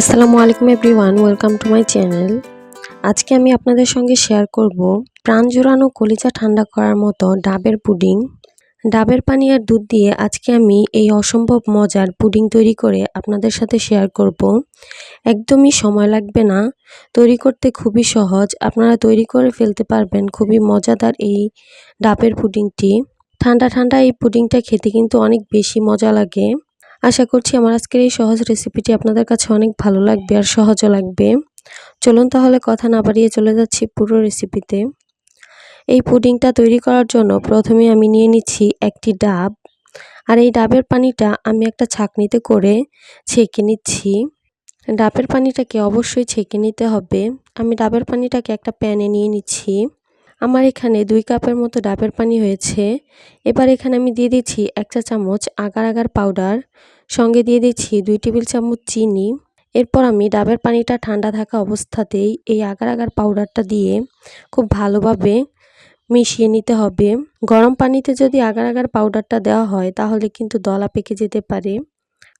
আসসালামু আলাইকুম everyone, welcome to my channel. আজকে আমি আপনাদের সঙ্গে শেয়ার করব প্রাণ জোড়ানো কলিজা ঠান্ডা করার মতো ডাবের পুডিং। ডাবের পানি আর দুধ দিয়ে আজকে আমি এই অসম্ভব মজার পুডিং তৈরি করে আপনাদের সাথে শেয়ার করব। একদমই সময় লাগবে না, তৈরি করতে খুবই সহজ। আপনারা তৈরি করে ফেলতে পারবেন, খুবই মজাদার এই ডাবের পুডিংটি। ঠান্ডা ঠান্ডা এই পুডিংটা খেতে কিন্তু অনেক বেশি মজা লাগে। আশা করছি আমার আজকের এই সহজ রেসিপিটি আপনাদের কাছে অনেক ভালো লাগবে আর সহজও লাগবে। চলুন তাহলে কথা না বাড়িয়ে চলে যাচ্ছি পুরো রেসিপিতে এই পুডিংটা তৈরি করার জন্য প্রথমে আমি নিয়ে নিচ্ছি একটি ডাব। আর এই ডাবের পানিটা আমি একটা ছাকনিতে করে ছেঁকে নিচ্ছি। ডাবের পানিটাকে অবশ্যই ছেঁকে নিতে হবে। আমি ডাবের পানিটাকে একটা প্যানে নিয়ে নিচ্ছি। আমার এখানে দুই কাপের মতো ডাবের পানি হয়েছে। এবার এখানে আমি দিয়ে দিচ্ছি এক চা চামচ আগার আগার পাউডার, সঙ্গে দিয়ে দিচ্ছি দুই টেবিল চামচ চিনি। এরপর আমি ডাবের পানিটা ঠান্ডা থাকা অবস্থাতেই এই আগার আগার পাউডারটা দিয়ে খুব ভালোভাবে মিশিয়ে নিতে হবে। গরম পানিতে যদি আগার আগার পাউডারটা দেওয়া হয়, তাহলে কিন্তু দলা পেকে যেতে পারে।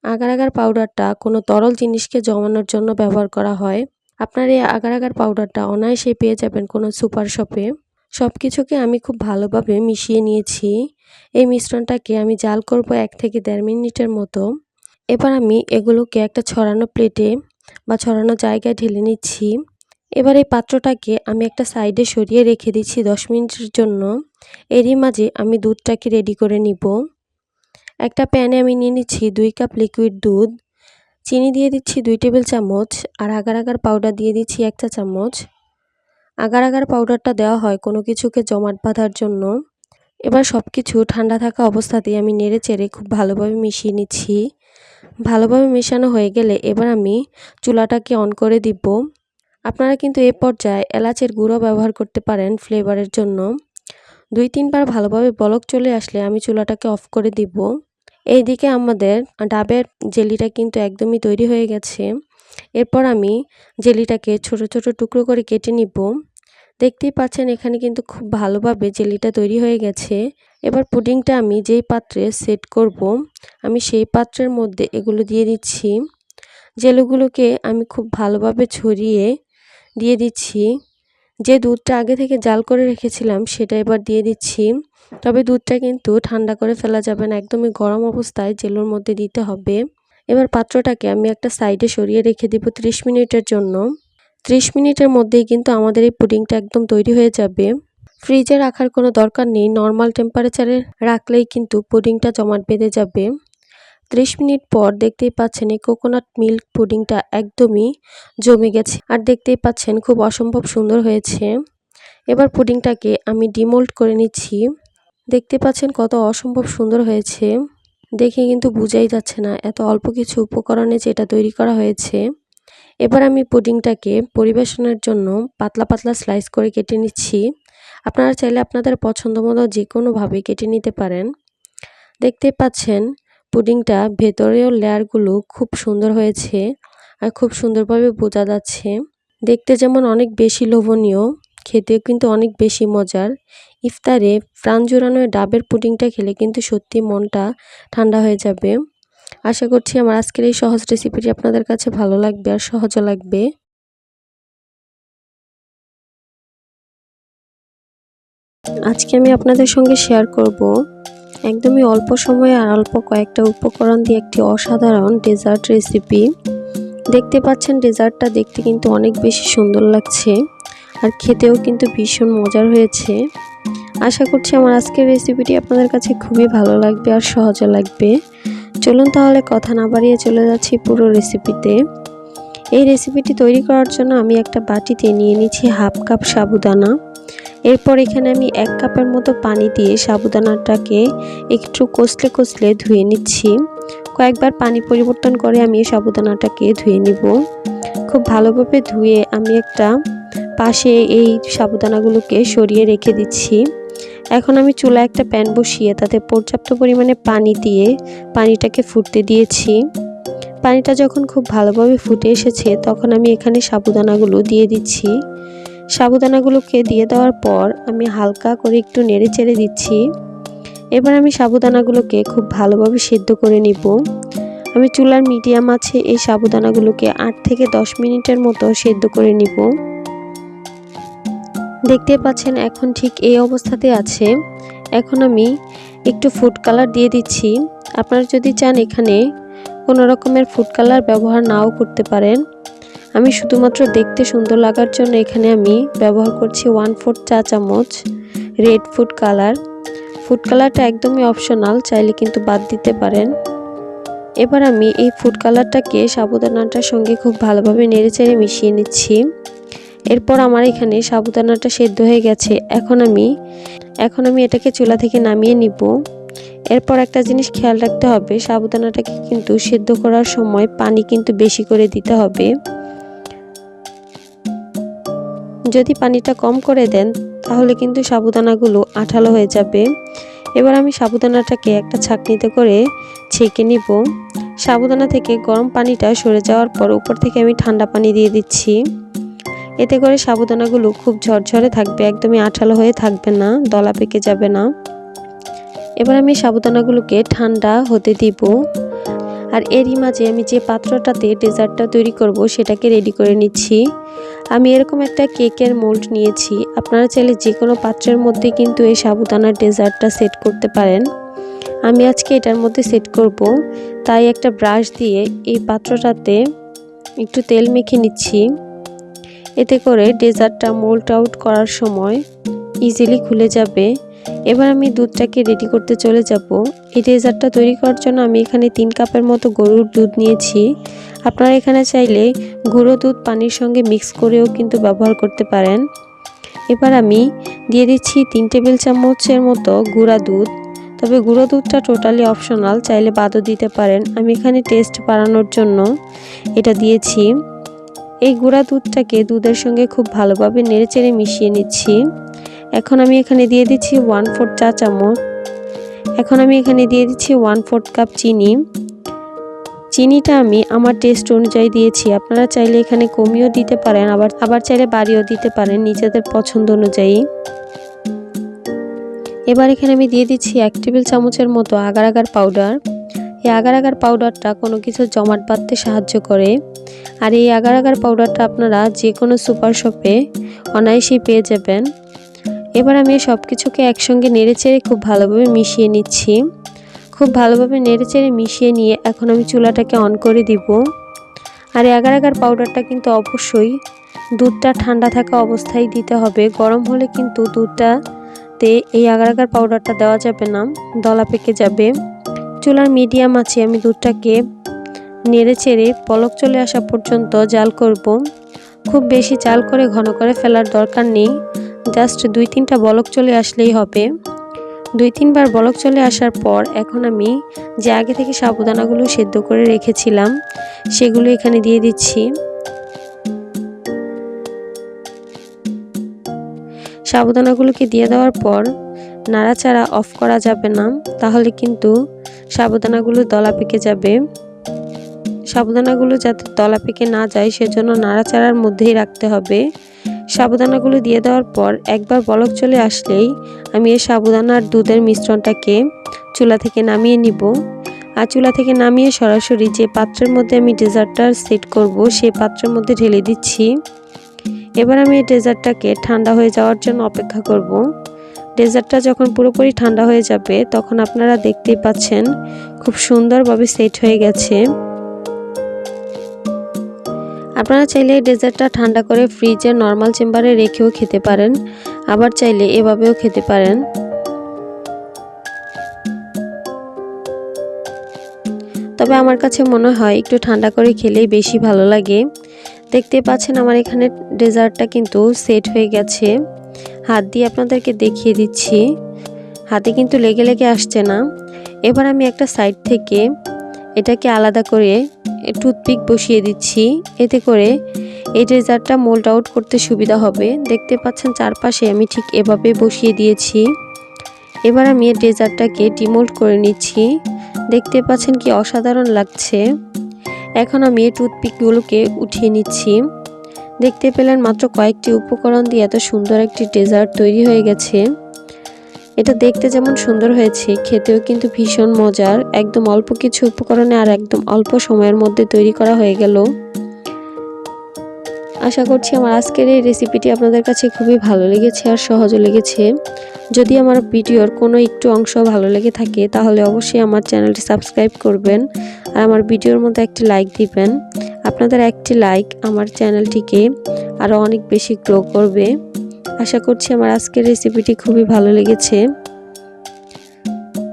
আগার আগার পাউডারটা কোনো তরল জিনিসকে জমানোর জন্য ব্যবহার করা হয়। আপনার এই আগার আগার পাউডারটা অনায়াসে পেয়ে যাবেন কোনো সুপার শপে। সব কিছুকে আমি খুব ভালোভাবে মিশিয়ে নিয়েছি। এই মিশ্রণটাকে আমি জাল করব এক থেকে দেড় মিনিটের মতো। এবার আমি এগুলোকে একটা ছড়ানো প্লেটে বা ছড়ানো জায়গায় ঢেলে নিচ্ছি। এবার এই পাত্রটাকে আমি একটা সাইডে সরিয়ে রেখে দিচ্ছি দশ মিনিটের জন্য। এরই মাঝে আমি দুধটাকে রেডি করে নিব। একটা প্যানে আমি নিয়ে নিচ্ছি দুই কাপ লিকুইড দুধ। চিনি দিয়ে দিচ্ছি দুই টেবিল চামচ আর আগার আগার পাউডার দিয়ে দিচ্ছি এক চা চামচ। আগার আগার পাউডারটা দেওয়া হয় কোনো কিছুকে জমাট বাঁধার জন্য। এবার সব কিছু ঠান্ডা থাকা অবস্থাতেই আমি নেড়ে চেড়ে খুব ভালোভাবে মিশিয়ে নিচ্ছি। ভালোভাবে মেশানো হয়ে গেলে এবার আমি চুলাটাকে অন করে দিব। আপনারা কিন্তু এ পর্যায়ে এলাচের গুঁড়ো ব্যবহার করতে পারেন ফ্লেভারের জন্য। দুই তিনবার ভালোভাবে বলক চলে আসলে আমি চুলাটাকে অফ করে দিব। এইদিকে আমাদের ডাবের জেলিটা কিন্তু একদমই তৈরি হয়ে গেছে। এরপর আমি জেলিটাকে ছোট ছোট টুকরো করে কেটে নিব। দেখতেই পাচ্ছেন এখানে কিন্তু খুব ভালোভাবে জেলিটা তৈরি হয়ে গেছে। এবার পুডিংটা আমি যেই পাত্রে সেট করব, আমি সেই পাত্রের মধ্যে এগুলো দিয়ে দিচ্ছি। জেলুগুলোকে আমি খুব ভালোভাবে ছড়িয়ে দিয়ে দিচ্ছি। যে দুধটা আগে থেকে জাল করে রেখেছিলাম সেটা এবার দিয়ে দিচ্ছি। তবে দুধটা কিন্তু ঠান্ডা করে ফেলা যাবে না, একদমই গরম অবস্থায় জেলুর মধ্যে দিতে হবে। এবার পাত্রটাকে আমি একটা সাইডে সরিয়ে রেখে দিব ত্রিশ মিনিটের জন্য। ত্রিশ মিনিটের মধ্যেই কিন্তু আমাদের এই পুডিংটা একদম তৈরি হয়ে যাবে। ফ্রিজে রাখার কোনো দরকার নেই, নর্মাল টেম্পারেচারে রাখলেই কিন্তু পুডিংটা জমাট বেঁধে যাবে। ত্রিশ মিনিট পর দেখতেই পাচ্ছেন এই কোকোনাট মিল্ক পুডিংটা একদমই জমে গেছে আর দেখতেই পাচ্ছেন খুব অসম্ভব সুন্দর হয়েছে। এবার পুডিংটাকে আমি ডিমোল্ড করে নিচ্ছি। দেখতে পাচ্ছেন কত অসম্ভব সুন্দর হয়েছে। দেখে কিন্তু বোঝাই যাচ্ছে না এত অল্প কিছু উপকরণে যেটা তৈরি করা হয়েছে। এবার আমি পুডিংটাকে পরিবেশনের জন্য পাতলা পাতলা স্লাইস করে কেটে নিচ্ছি। আপনারা চাইলে আপনাদের পছন্দ মতো যে কোনোভাবে কেটে নিতে পারেন। দেখতে পাচ্ছেন, পুডিংটা ভেতরেও লেয়ারগুলো খুব সুন্দর হয়েছে আর খুব সুন্দরভাবে বোঝা যাচ্ছে। দেখতে যেমন অনেক বেশি লোভনীয়। খেতেও কিন্তু অনেক বেশি মজার। ইফতারে প্রাণ জোড়ানো ডাবের পুডিংটা খেলে কিন্তু সত্যি মনটা ঠান্ডা হয়ে যাবে। আশা করছি আমার আজকের এই সহজ রেসিপিটি আপনাদের কাছে ভালো লাগবে আর সহজও লাগবে। আজকে আমি আপনাদের সঙ্গে শেয়ার করব একদমই অল্প সময়ে আর অল্প কয়েকটা উপকরণ দিয়ে একটি অসাধারণ ডেজার্ট রেসিপি দেখতে পাচ্ছেন ডেজার্টটা দেখতে কিন্তু অনেক বেশি সুন্দর লাগছে। আর খেতেও কিন্তু ভীষণ মজার হয়েছে। আশা করছি আমার আজকের রেসিপিটি আপনাদের কাছে খুবই ভালো লাগবে আর সহজও লাগবে। চলুন তাহলে কথা না বাড়িয়ে চলে যাচ্ছি পুরো রেসিপিতে এই রেসিপিটি তৈরি করার জন্য আমি একটা বাটিতে নিয়ে নিচ্ছি হাফ কাপ সাবুদানা। এরপর এখানে আমি এক কাপের মতো পানি দিয়ে সাবুদানাটাকে একটু কষলে কষলে ধুয়ে নিচ্ছি। কয়েকবার পানি পরিবর্তন করে আমি সাবুদানাটাকে ধুয়ে নিব। খুব ভালোভাবে ধুয়ে আমি একটা পাশে এই সাবুদানাগুলোকে সরিয়ে রেখে দিচ্ছি। এখন আমি চুলা একটা প্যান বসিয়ে তাতে পর্যাপ্ত পরিমাণে পানি দিয়ে পানিটাকে ফুটতে দিয়েছি। পানিটা যখন খুব ভালোভাবে ফুটে এসেছে তখন আমি এখানে সাবুদানাগুলো দিয়ে দিচ্ছি। সাবুদানাগুলোকে দিয়ে দেওয়ার পর আমি হালকা করে একটু নেড়ে চেড়ে দিচ্ছি। এবার আমি সাবুদানাগুলোকে খুব ভালোভাবে সেদ্ধ করে নিব। আমি চুলার মিডিয়াম আছে এই সাবুদানাগুলোকে আট থেকে দশ মিনিটের মতো সেদ্ধ করে নিব। দেখতে পাচ্ছেন এখন ঠিক এই অবস্থাতে আছে। এখন আমি একটু ফুড কালার দিয়ে দিচ্ছি। আপনারা যদি চান এখানে কোনো রকমের ফুড কালার ব্যবহার নাও করতে পারেন। আমি শুধুমাত্র দেখতে সুন্দর লাগার জন্য এখানে আমি ব্যবহার করছি ওয়ান ফোর্থ চা চামচ রেড ফুড কালার ফুড কালারটা একদমই অপশনাল চাইলে কিন্তু বাদ দিতে পারেন। এবার আমি এই ফুড কালারটাকে সাবুদানাটার সঙ্গে খুব ভালোভাবে নেড়েচেড়ে মিশিয়ে নিচ্ছি। এরপর আমার এখানে সাবুদানাটা সেদ্ধ হয়ে গেছে। এখন আমি এখন আমি এটাকে চুলা থেকে নামিয়ে নিব। এরপর একটা জিনিস খেয়াল রাখতে হবে, সাবুদানাটাকে কিন্তু সেদ্ধ করার সময় পানি কিন্তু বেশি করে দিতে হবে। যদি পানিটা কম করে দেন, তাহলে কিন্তু সাবুদানাগুলো আঠালো হয়ে যাবে। এবার আমি সাবুদানাটাকে একটা ছাকনিতে করে ছেঁকে নিব। সাবুদানা থেকে গরম পানিটা সরে যাওয়ার পর উপর থেকে আমি ঠান্ডা পানি দিয়ে দিচ্ছি। এতে করে সাবুদানাগুলো খুব ঝরঝরে থাকবে, একদমই আঠালো হয়ে থাকবে না, দলা পেকে যাবে না। এবার আমি সাবুদানাগুলোকে ঠান্ডা হতে দিব। আর এরই মাঝে আমি যে পাত্রটাতে ডেজার্টটা তৈরি করব, সেটাকে রেডি করে নিচ্ছি। আমি এরকম একটা কেকের মোল্ড নিয়েছি, আপনারা চাইলে যে কোনো পাত্রের মধ্যে কিন্তু এই সাবুদানার ডেজার্টটা সেট করতে পারেন। আমি আজকে এটার মধ্যে সেট করব, তাই একটা ব্রাশ দিয়ে এই পাত্রটাতে একটু তেল মেখে নিচ্ছি। এতে করে ডেজার্টটা মোল্ড আউট করার সময় ইজিলি খুলে যাবে। এবার আমি দুধটাকে রেডি করতে চলে যাব। এই ডেজার্টটা তৈরি করার জন্য আমি এখানে তিন কাপের মতো গরুর দুধ নিয়েছি। আপনারা এখানে চাইলে গুঁড়ো দুধ পানির সঙ্গে মিক্স করেও কিন্তু ব্যবহার করতে পারেন। এবার আমি দিয়ে দিচ্ছি তিন টেবিল চামচের মতো গুঁড়া দুধ। তবে গুঁড়ো দুধটা টোটালি অপশনাল চাইলে বাদও দিতে পারেন। আমি এখানে টেস্ট বাড়ানোর জন্য এটা দিয়েছি। এই গুঁড়া দুধটাকে দুধের সঙ্গে খুব ভালোভাবে নেড়েচেড়ে মিশিয়ে নিচ্ছি। এখন আমি এখানে দিয়ে দিচ্ছি ওয়ান ফোর্থ চা চামচ। এখন আমি এখানে দিয়ে দিচ্ছি ওয়ান ফোর্থ কাপ চিনি। চিনিটা আমি আমার টেস্ট অনুযায়ী দিয়েছি। আপনারা চাইলে এখানে কমিয়েও দিতে পারেন, আবার আবার চাইলে বাড়িও দিতে পারেন নিজেদের পছন্দ অনুযায়ী। এবার এখানে আমি দিয়ে দিচ্ছি এক টেবিল চামচের মতো আগার আগার পাউডার এই আগার আগার পাউডারটা কোনো কিছু জমাট বাঁধতে সাহায্য করে। আর এই আগার আগার পাউডারটা আপনারা যে কোনো সুপার শপে অনায়াসেই পেয়ে যাবেন। এবার আমি সব কিছুকে একসঙ্গে নেড়েচেড়ে খুব ভালোভাবে মিশিয়ে নিচ্ছি। খুব ভালোভাবে নেড়েচেড়ে মিশিয়ে নিয়ে এখন আমি চুলাটাকে অন করে দিব। আর এই আগার আগার পাউডারটা কিন্তু অবশ্যই দুধটা ঠান্ডা থাকা অবস্থায় দিতে হবে। গরম হলে কিন্তু দুধটাতে এই আগার আগার পাউডারটা দেওয়া যাবে না, দলা পেকে যাবে। চুলার মিডিয়াম আছে, আমি দুধটাকে নেড়ে চেড়ে পলক চলে আসা পর্যন্ত জাল করব। খুব বেশি জাল করে ঘন করে ফেলার দরকার নেই। জাস্ট দুই তিনটা বলক চলে আসলেই হবে। দুই তিনবার বলক চলে আসার পর এখন আমি যে আগে থেকে সাবুদানাগুলো সেদ্ধ করে রেখেছিলাম, সেগুলো এখানে দিয়ে দিচ্ছি। সাবুদানাগুলোকে দিয়ে দেওয়ার পর নাড়াচাড়া অফ করা যাবে না, তাহলে কিন্তু সাবুদানাগুলো দলা পেকে যাবে। সাবুদানাগুলো যাতে তলা পেকে না যায়, সেজন্য নাড়াচাড়ার মধ্যেই রাখতে হবে। সাবুদানাগুলো দিয়ে দেওয়ার পর একবার বলক চলে আসলেই আমি এই সাবুদানার দুধের মিশ্রণটাকে চুলা থেকে নামিয়ে নিব। আর চুলা থেকে নামিয়ে সরাসরি যে পাত্রের মধ্যে আমি ডেজার্টটা সেট করব সেই পাত্রের মধ্যে ঢেলে দিচ্ছি। এবার আমি এই ডেজার্টটাকে ঠান্ডা হয়ে যাওয়ার জন্য অপেক্ষা করব। ডেজার্টটা যখন পুরোপুরি ঠান্ডা হয়ে যাবে, তখন আপনারা দেখতেই পাচ্ছেন খুব সুন্দরভাবে সেট হয়ে গেছে। আপনারা চাইলে এই ডেজার্টটা ঠান্ডা করে ফ্রিজে নর্মাল চেম্বারে রেখেও খেতে পারেন। আবার চাইলে এভাবেও খেতে পারেন। তবে আমার কাছে মনে হয় একটু ঠান্ডা করে খেলেই বেশি ভালো লাগে। দেখতে পাচ্ছেন আমার এখানে ডেজার্টটা কিন্তু সেট হয়ে গেছে। হাত দিয়ে আপনাদেরকে দেখিয়ে দিচ্ছি। হাতে কিন্তু লেগে লেগে আসছে না। এবার আমি একটা সাইড থেকে এটাকে আলাদা করে টুথপিক বসিয়ে দিচ্ছি। এতে করে এই ডেজার্টটা মোল্ড আউট করতে সুবিধা হবে। দেখতে পাচ্ছেন চারপাশে আমি ঠিক এভাবে বসিয়ে দিয়েছি। এবার আমি এই ডেজার্টটাকে ডিমোল্ড করে নিচ্ছি। দেখতে পাচ্ছেন কি অসাধারণ লাগছে। এখন আমি এই টুথপিকগুলোকে উঠিয়ে নিচ্ছি। দেখতে পেলেন মাত্র কয়েকটি উপকরণ দিয়ে এত সুন্দর একটি ডেজার্ট তৈরি হয়ে গেছে। এটা দেখতে যেমন সুন্দর হয়েছে, খেতেও কিন্তু ভীষণ মজার। একদম অল্প কিছু উপকরণে আর একদম অল্প সময়ের মধ্যে তৈরি করা হয়ে গেল। আশা করছি আমার আজকের এই রেসিপিটি আপনাদের কাছে খুবই ভালো লেগেছে আর সহজও লেগেছে। যদি আমার ভিডিওর কোনো একটু অংশ ভালো লেগে থাকে, তাহলে অবশ্যই আমার চ্যানেলটি সাবস্ক্রাইব করবেন আর আমার ভিডিওর মধ্যে একটি লাইক দিবেন। আপনাদের একটি লাইক আমার চ্যানেলটিকে আরও অনেক বেশি গ্রো করবে। আশা করছি আমার আজকের রেসিপিটি খুবই ভালো লেগেছে।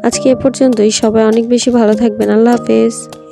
আজকে এ পর্যন্তই। সবাই অনেক বেশি ভালো থাকবেন। আল্লাহ হাফেজ।